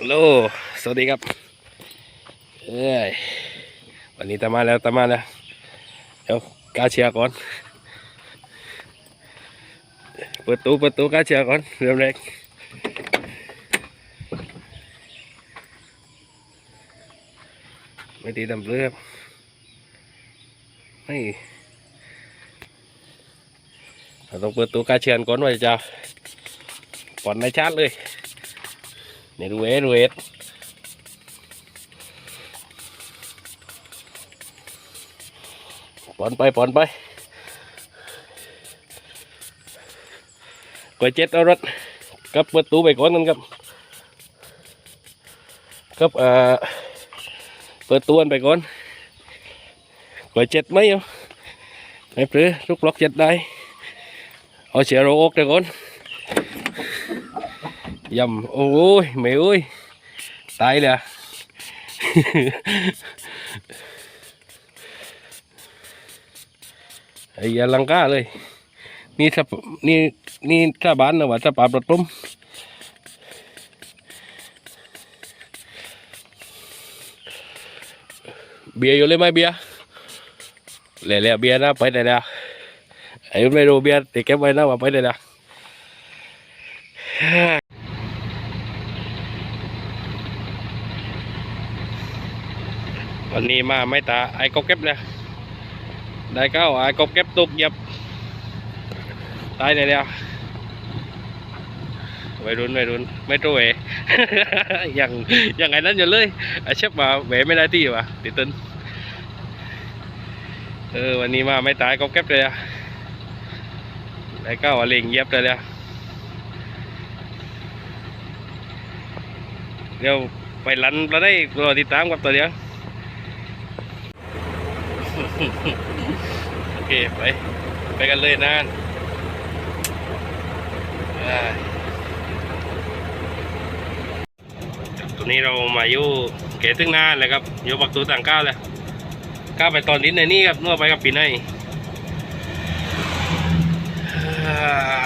ฮัลโหล สวัสดีครับ เอ้ย วันนี้ตามมาแล้วตามมาแล้ว เดี๋ยวกาเชียก่อน เปิดตู้เปิดตู้กาเชียก่อน เริ่มแรกไม่ตีดำเลือบไม่เราต้องเปิดตู้กาเชียร์ก่อนว่าจะก่อนในชาร์จเลย นี่ดูเอดูเอสปอนไปปอนไปก๋วยเจ็ดเอารถกับเประตูไปก่อนกันครับกับเอ่อเปิดตัวไปก่อนก๋วยเจ็ดไหมเอาไม่ปรือลูกล็อกเจ็ดได้เอาเสียโรอกเดี๋ยวก่อน ยำโอ้ยไม่เอ้ยตายเลยอะไอ้ยาลังกาเลย นี่ถ้านี่นี่ถ้าบ้านนะว่าถ้าปาบรถต้มเบียอยู่เลยไหมเบียร์เหล่ๆเบียนะไปได้แล้วไอ้ไม่รู้เบียร์ติดเก็บไว้นะว่าไปได้แล้ว วันนี้มาไม่ตาไอ้กบเก็บเลยได้เก้าไอ้กบเก็บตุกเยับตายเลยเดียววัยรุ่นวัยรุ่นไม่ตัวเวอย่างอย่างไงนั้นอยู่เลยไอ้เชฟมาเวไม่ได้ที่วะติดตึนเออวันนี้มาไม่ตายกบเก็บเลยอะได้เก้าอลิงเย็บเลยอะเดี๋ยวไปลันเราได้รอติดตามกับตัวเดียว โอเคไป ไปกันเลยนะ่าตัวนี้เรามาอยู่เกตึงนานเลยครับอยู่ปักตูต่างก้าวเลยก้าวไปตอนนี้ในนี่ครับนัวไปกับปีไหนอ่าข้ามไม้เบรกเบรกก่อน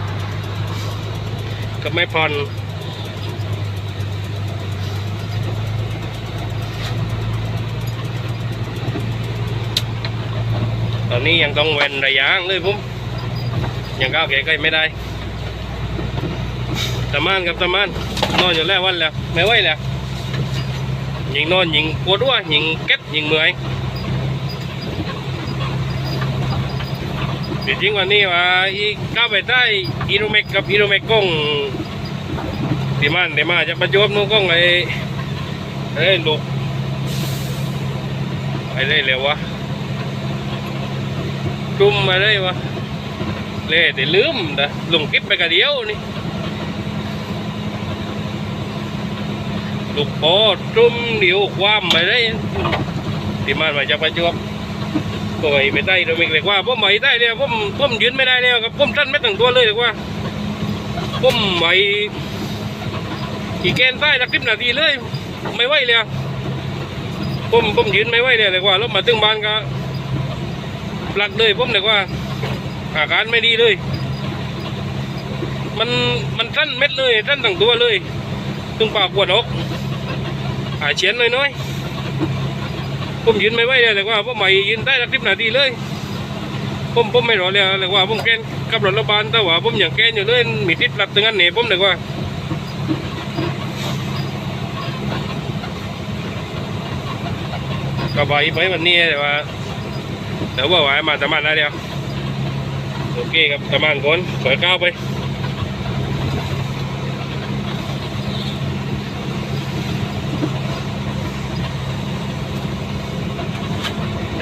กือบไม่ผ่อนตอนนี้ยังต้องเว้นระยะเลยผมยังก้าวแก่ใกล้ไม่ได้ตะมานกับตะมานนอนอยู่แล้ววันแล้วไม่ไหวแล้วยิงนอนยิงปวดว่ายิงเก็ตยิงเมื่อย จริงวันนี้ว่าอีก้าวไปได้อีโรเมกกับอีโรเมกกงที่มันดีมาจะประจวบนู้นกงไอ้ไอ้ลูกไอ้เร็ววะจุ่มมาเลยวะเล่แต่ลืมแต่ลงคลิปไปกะเดียวนี่ลูกโปจุ่มเดียวความไปเลยที่มันมาจากประจวบ ก็ไม่ไม่ได้เราไม่เรียว่าผมไม่ได้เลยผมผมยืนไม่ได้แล้วครับผมสั้นไม่ตั้งตัวเลยเรียว่าผมไม่อีแกนใต้ละคลิปนาทีเลย ไม่ไหวเลยผมผมยืนไม่ไหวเลยเรียว่าแล้วมาถึงบ้านก็หลักเลยผมเลยว่า อาการไม่ดีเลย มันมันสั้นเม็ดเลยสั้นตั้งตัวเลย ตึงปากปวดอกหายเฉียนน้อยๆ ผมยืนไม่ไหวเลยเลยว่าผมไม่ยืนได้สักสิบนาทีเลยผมผมไม่รอเลยเลยว่าผมแกนกับรถโรงพยาบาลแต่ว่าผมอย่างแกนอยู่เลยมีติดหลักตึงอันนี้ผมเลยว่าก็ไปไปวันนี้แต่ว่าแต่ว่าไหวมาตะมันแล้วเดียวโอเคครับตะมันก่อนเปิดก้าวไป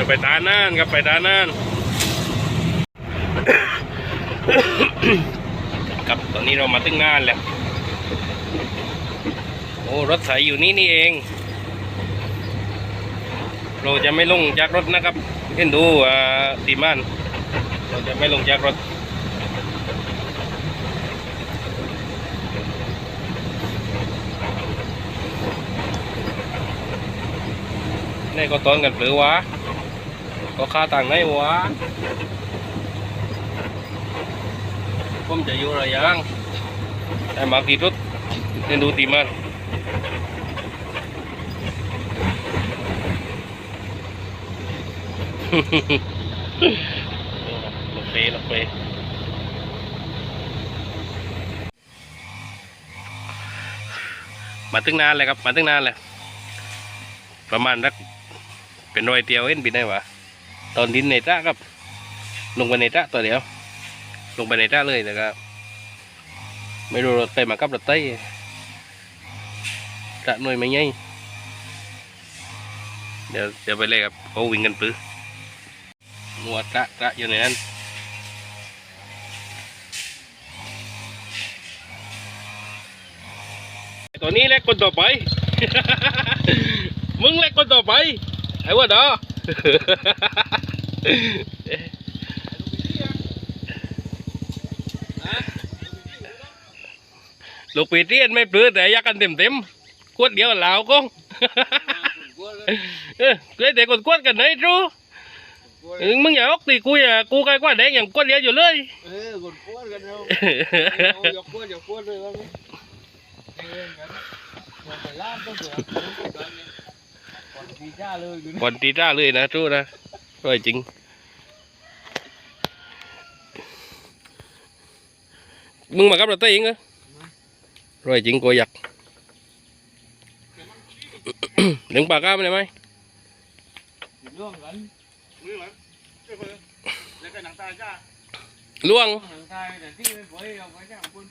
จะไปตาน่านครับไปตาน่านครับตอนนี้เรามาถึงงานแล้ว โอ้รถไถอยู่นี่นี่เอง เราจะไม่ลงจากรถนะครับเห็นดูตีมันเราจะไม่ลงจากรถนี่ก็ต้นกันหรือวะ ก็ค่าต่างไหนวะผมจะอยู่ระยางแต่มากี่รถเห็นดูตีมันลงเปลงเปมาตึงนานเลยครับ มาตึงนานเลยประมาณสักเป็นรอยเตียวเห็นปีได้วะ ตอนดินในตะครับ ลงไปในตะตัวเดียว ลงไปในตะเลยแต่ก็ไม่รู้รถไตมากับรถไตตะหน่วยไม่ไงเดี๋ยวเดี๋ยวไปเลยครับเขาวิ่งกันปื้อมัวตะตะอยู่ในนั้นตัวนี้แหละคนต่อไป มึงแหละคนต่อไป ไอ้วะเดอ ลูกปีเตียนไม่ปลื้อแต่ยักกันเต็มเต็มๆขวดเดียวเหลาวก้องเออเลยแต่กดขวดกันไหนจูเออมึงอย่าออกตีกูอย่ากูใครกว่าแดงอย่างขวดเดียวอยู่เลยเออกดกวนกันเอาอยกกวนยกวนเลยว่ากันหัวไปล่ามต้องเสือก่อนปีจ้าเลยก่อนตีจ้าเลยนะจู้นะ ร้อยจริง มึงมากับเราเต้เองเหรอร้อยจริงกูอยากดึงปากกาไปเลยไหมร่วงกันแล้วก็หนังตาจ้าล่วงหนังไทยแต่ที่ไม่ปล่อยเอาไปจ้างคุณ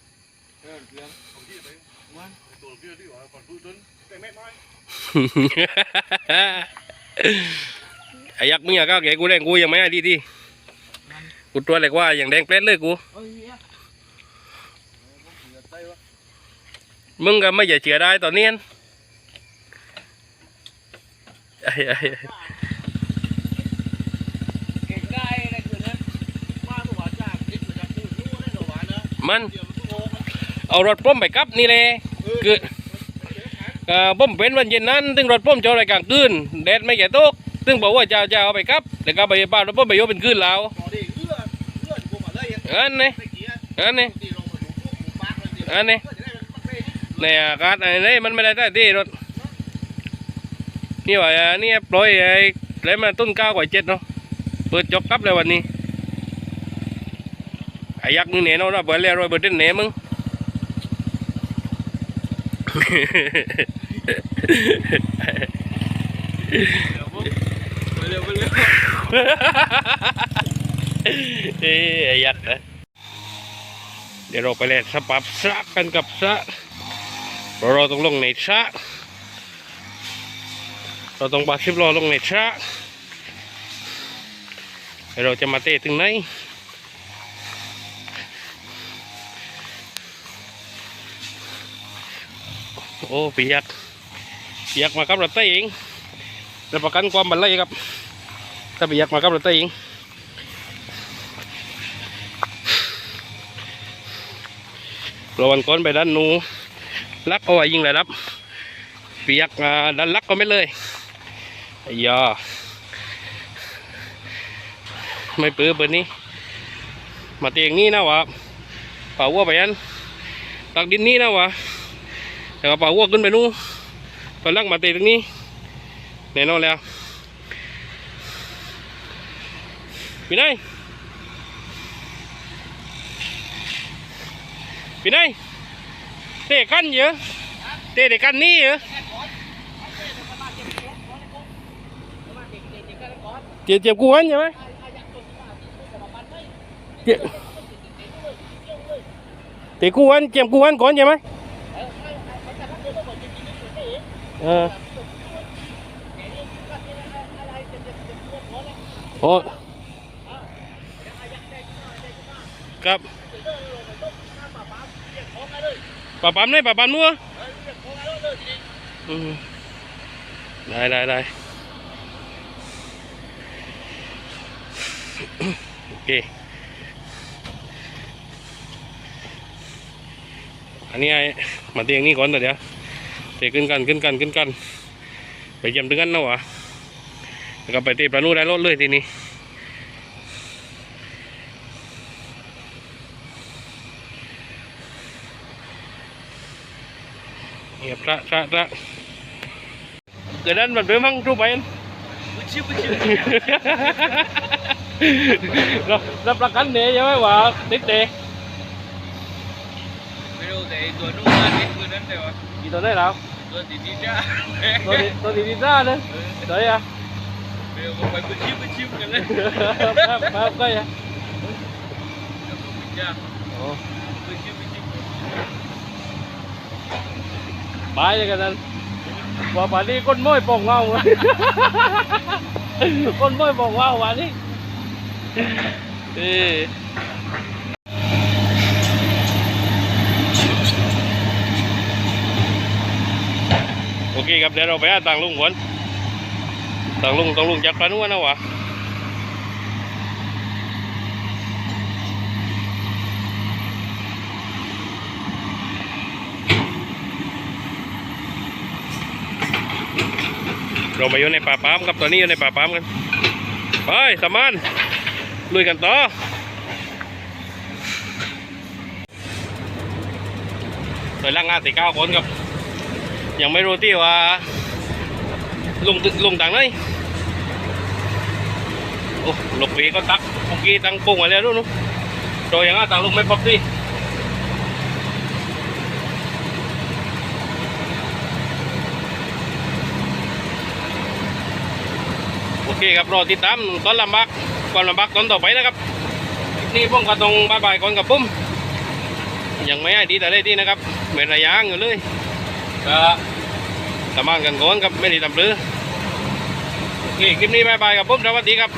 เออเพียงของที่ไปมันตัวพี่ที่ว่าก่อนพูดจนแต่แม่น้อย ไอ้ยักษ์มึงอยากก้าวแกกูแดงกูยังไม่ได้ดีดีกูตัวเล็กว่าอย่างแดงเปลดเลยกูมึงก็ไม่อยากเชื่อได้ตอนนี้ไอ้ไอ้เก่งได้อะไรคือนั้มาตัวหวานจ้าคิดเหมือนกันคือรู้ได้ตัวหวานเนก็โง่มันเอารถป้อมไปกับนี่เลยคือเออป้อมเป็นวันเย็นนั้น ถึงรถป้อมจะอะไรกลางคืนแดดไม่แก่ตก ถึงบอกว่าจะจะเอาไปกับแล้วก็ไปบ้านรถป้อมไปโยเป็นคืนแล้วต่อดีเอื้อเอื้อกูมาเลยยังอันนี้ไม่เกี้ยอันนี้ตีลงมาหนูพวกหมูปากเลยตีอันนี้เพื่อจะได้มันปักเป้ในอากาศอะไรนี่มันไม่ได้ใต้ที่รถนี่ว่าอะนี่ปล่อยไอ้แล้วมาต้นก้าวกว่าเจ็ดเนาะเปิดจบกับเลยวันนี้ไอ้ยักษ์นี่เหนเนาะเราเปิดแล้วรอยเปิดเต้นเหนมึงไป เร็วไปเร็วเอ้ยยักษ์นะเดี๋ยวเราไปเล่นสปับสะกันกับสะเราต้องลงในสะเราต้องปาสิบล้อลงในสะเราจะมาเตะถึงไหนโอ้ปียักษ์ปียักษ์มากับเราเตะเองรับประกันความบันไลครับ ถ้าปียักมากับเราเตะเองเราวันก่อนไปด้านนูลักเอาไว้ยิงระดับเปียกอ่าดันลักก็ไม่เลยไอ้ยาไม่ปื้อเบอร์นี้ มาเตียงนี้นะวะป่าวัวไปยันตักดินนี้นะวะแต่ว่าป่าวัวขึ้นไปนู่นตอนลักมาเตียงตรงนี้แน่นอนแล้ว พี่นายพี่นายเตะกันเยอะเตะเด็กกันนี่เยอะเจ็บเจ็บกูวันใช่ไหมเตะกูวันเจ็บกูวันก่อนใช่ไหมเออโอ้ ครับปะปั๊มนี่ปะปั๊มนัวได้ได้ได้โอเคอันนี้ไอ้มาเตียงนี่ก่อนแต่เดี๋ยวเตะขึ้นกันขึ้นกันขึ้นกัน ไปเยี่ยมถึงกันนะวะแล้วก็ไปเตีปลานูได้รถเลยทีนี้ เงียบระระระเกิดนั้นมันเป็นมั่งรูปไปอันมึงชิบมึงชิบรับรับประกันเนี่ยใช่ไหมว่าติด บายกันนั้นว่าป่านนี้คนม้อยปองเงาคนม้อยปองเงาวันนี้เออโอเคครับเดี๋ยวเราไปหาต่างลุงก่อนต่างลุงต่างลุงจากปลานุ่นะวะ เราไปอยู่ในป่าปามครับตอนนี้อยู่ในป่าปามกันไปสามานลุยกันต่อโดยล่างงานสี่เก้าคนครับ ยังไม่รู้ที่ว่า ลงตึลงต่างไหนโอ้ลูกปีก็ตักเมื่อกี้ตั้งปุ่งไว้แล้วนู่นนู่นโดยอย่างนั้นต่างลุงไม่พบสิ เคครับรอติดตามตอนลำบากก่อนลำบากตอนต่อไปนะครับนี่ผมก็ต้องบายบายก่อนกับผมยังไม่ให้ดีแต่ได้ดีนะครับเหมือนระยางอยู่เลยก็ตะมานกันก่อนครับไม่ได้ทำเรือโอเคคลิปนี้บายบายกับปุ้มสวัสดีครับ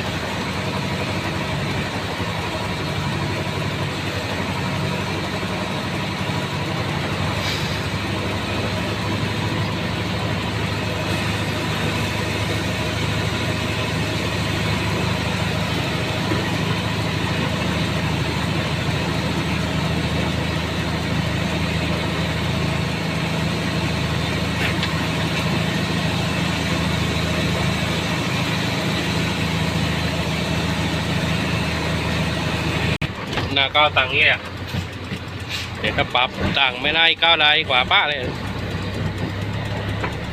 น้าก้าวตังค์เนี่ยเดี๋ยวถ้าปรับตังค์ไม่ได้ก้าวได้กว่าป้าเลย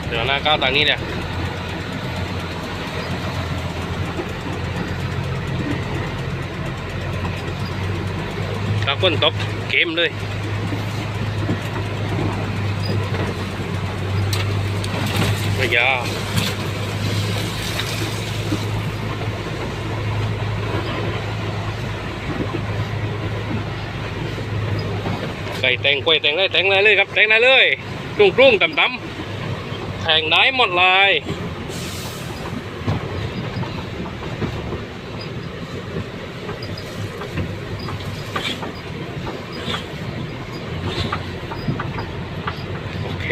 เดี๋ยวหน้าก้าวตังค์นี้เนี่ยถ้าคนตกเกมเลยไม่ยาใส่แตงกล้วยแตงได้แตงได้เลยครับแตงได้เลยกรุ้งกรุ้งต่ำต่ำแทงได้หมดเลยโอเค